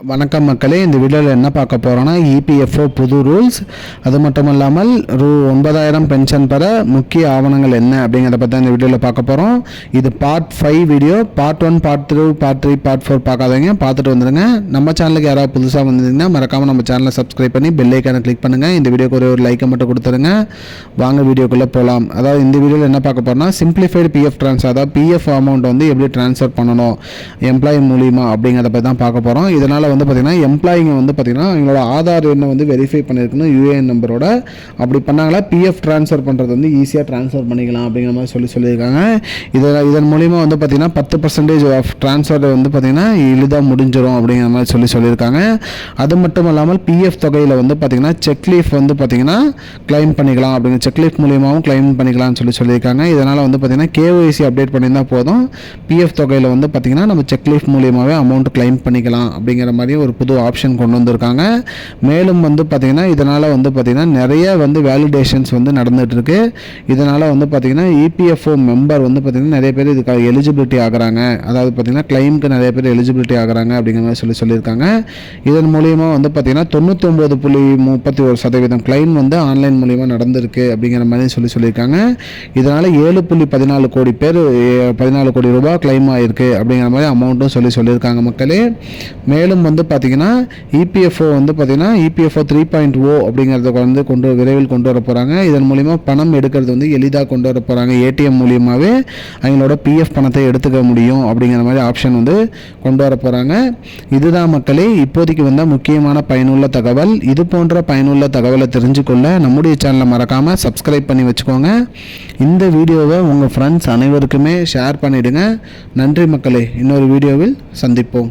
வணக்கம் மக்களே இந்த வீடியோவில் என்ன பார்க்க போகிறோன்னா இபிஎஃப்ஓ புது ரூல்ஸ் அது மட்டும் இல்லாமல் ரூ ஒன்பதாயிரம் பென்ஷன் பெற முக்கிய ஆவணங்கள் என்ன அப்படிங்கிறத பற்றி இந்த வீடியோவில் பார்க்க போகிறோம் இது part five video part one part two part three part four பார்க்காதீங்க. பார்த்துட்டு வந்துடுங்க நம்ம சேனலுக்கு யாராவது புதுசாக வந்திருந்தீங்கன்னா மறக்காமல் நம்ம சேனலை சப்ஸ்கிரைப் பண்ணி பெல் ஐக்கானை கிளிக் பண்ணுங்கள் இந்த வீடியோக்கு ஒரு ஒரு லைக்கை மட்டும் கொடுத்துருங்க. வாங்க வீடியோக்குள்ளே போகலாம் அதாவது இந்த வீடியோவில் என்ன பார்க்க போகிறோம்னா சிம்பிளிஃபைடு பிஎஃப் ட்ரான்ஸ்ஃபர் அதாவது பிஎஃப் அமௌண்ட் வந்து எப்படி ட்ரான்ஸ்ஃபர் பண்ணணும் எம்ப்ளாயி மூலியமாக அப்படிங்கிறத பற்றி தான் பார்க்க போகிறோம் இதனால் வந்து பார்த்திங்கன்னா எம்ப்ளாயிங்க வந்து பார்த்திங்கன்னா அவங்களோட ஆதார் எண்ணை வந்து வெரிஃபை பண்ணியிருக்கணும் யூஏஎன் நம்பரோட அப்படி பண்ணாங்களா பிஎஃப் ட்ரான்ஸ்ஃபர் பண்ணுறது வந்து ஈஸியாக ட்ரான்ஸ்ஃபர் பண்ணிக்கலாம் அப்படிங்கிற மாதிரி சொல்லி சொல்லியிருக்காங்க. இதில் இதன் மூலிமா வந்து பார்த்திங்கன்னா பத்து பர்சன்டேஜ் ஆஃப் ட்ரான்ஸ்ஃபர் வந்து பார்த்திங்கன்னா எளிதாக முடிஞ்சிடும் அப்படிங்கிற மாதிரி சொல்லி சொல்லியிருக்காங்க. அது மட்டும் இல்லாமல் பிஎஃப் தொகையில் வந்து பார்த்திங்கன்னா செக் லீஃப் வந்து பார்த்திங்கன்னா கிளைம் பண்ணிக்கலாம் அப்படிங்கிற செக் லீஃப் மூலியமாகவும் கிளைம் பண்ணிக்கலாம்னு சொல்லி சொல்லியிருக்காங்க. இதனால் வந்து பார்த்திங்கன்னா கேஒய்சி அப்டேட் பண்ணியிருந்தால் போதும் பிஎஃப் தொகையில் வந்து பார்த்திங்கன்னா நம்ம செக் லீஃப் மூலியமாகவே அமௌண்ட் கிளைம் பண்ணிக்கலாம் அப்படிங்கிற மாதிரி ஒரு புது ஆப்ஷன் கொண்டு வந்திருக்காங்க. மேலும் வந்து பார்த்திங்கன்னா இதனால் வந்து பார்த்திங்கன்னா நிறைய வந்து வேலிடேஷன்ஸ் வந்து நடந்துகிட்ருக்கு இதனால் வந்து பார்த்திங்கன்னா இபிஎஃப்ஓ மெம்பர் வந்து பார்த்திங்கன்னா நிறைய பேர் இதுக்கு எலிஜிபிலிட்டி ஆகிறாங்க. அதாவது பார்த்திங்கன்னா கிளைமுக்கு நிறைய பேர் எலிஜிபிலிட்டி ஆகுறாங்க அப்படிங்கிற மாதிரி சொல்லி சொல்லியிருக்காங்க. இதன் மூலியமாக வந்து பார்த்திங்கன்னா தொண்ணூத்தொம்பது புள்ளி முப்பத்தி ஒரு சதவீதம் கிளைம் வந்து ஆன்லைன் மூலியமாக நடந்திருக்கு அப்படிங்கிற மாதிரி சொல்லி சொல்லியிருக்காங்க. இதனால் ஏழு புள்ளி பதினாலு கோடி பேர் பதினாலு கோடி ரூபாய் கிளைம் ஆயிருக்கு அப்படிங்கிற மாதிரி அமௌண்ட்டும் சொல்லி சொல்லியிருக்காங்க மக்களே. மேலும் வந்து பார்த்திங்கன்னா இபிஎஃப்ஓ வந்து பார்த்திங்கன்னா EPFO three point O oh அப்படிங்கிறத வந்து கொண்டு விரைவில் கொண்டு வர போகிறாங்க இதன் மூலிமா பணம் எடுக்கிறது வந்து எளிதாக கொண்டு வர போகிறாங்க ஏடிஎம் மூலியமாகவே அவங்களோட பிஎஃப் பணத்தை எடுத்துக்க முடியும் அப்படிங்கிற மாதிரி ஆப்ஷன் வந்து கொண்டு வர போகிறாங்க இதுதான் மக்களே இப்போதைக்கு வந்த முக்கியமான பயனுள்ள தகவல். இது போன்ற பயனுள்ள தகவலை தெரிஞ்சுக்கொள்ள நம்முடைய சேனலை மறக்காமல் சப்ஸ்கிரைப் பண்ணி வச்சுக்கோங்க. இந்த வீடியோவை உங்கள் ஃப்ரெண்ட்ஸ் அனைவருக்குமே ஷேர் பண்ணிவிடுங்க நன்றி மக்களே. இன்னொரு வீடியோவில் சந்திப்போம்.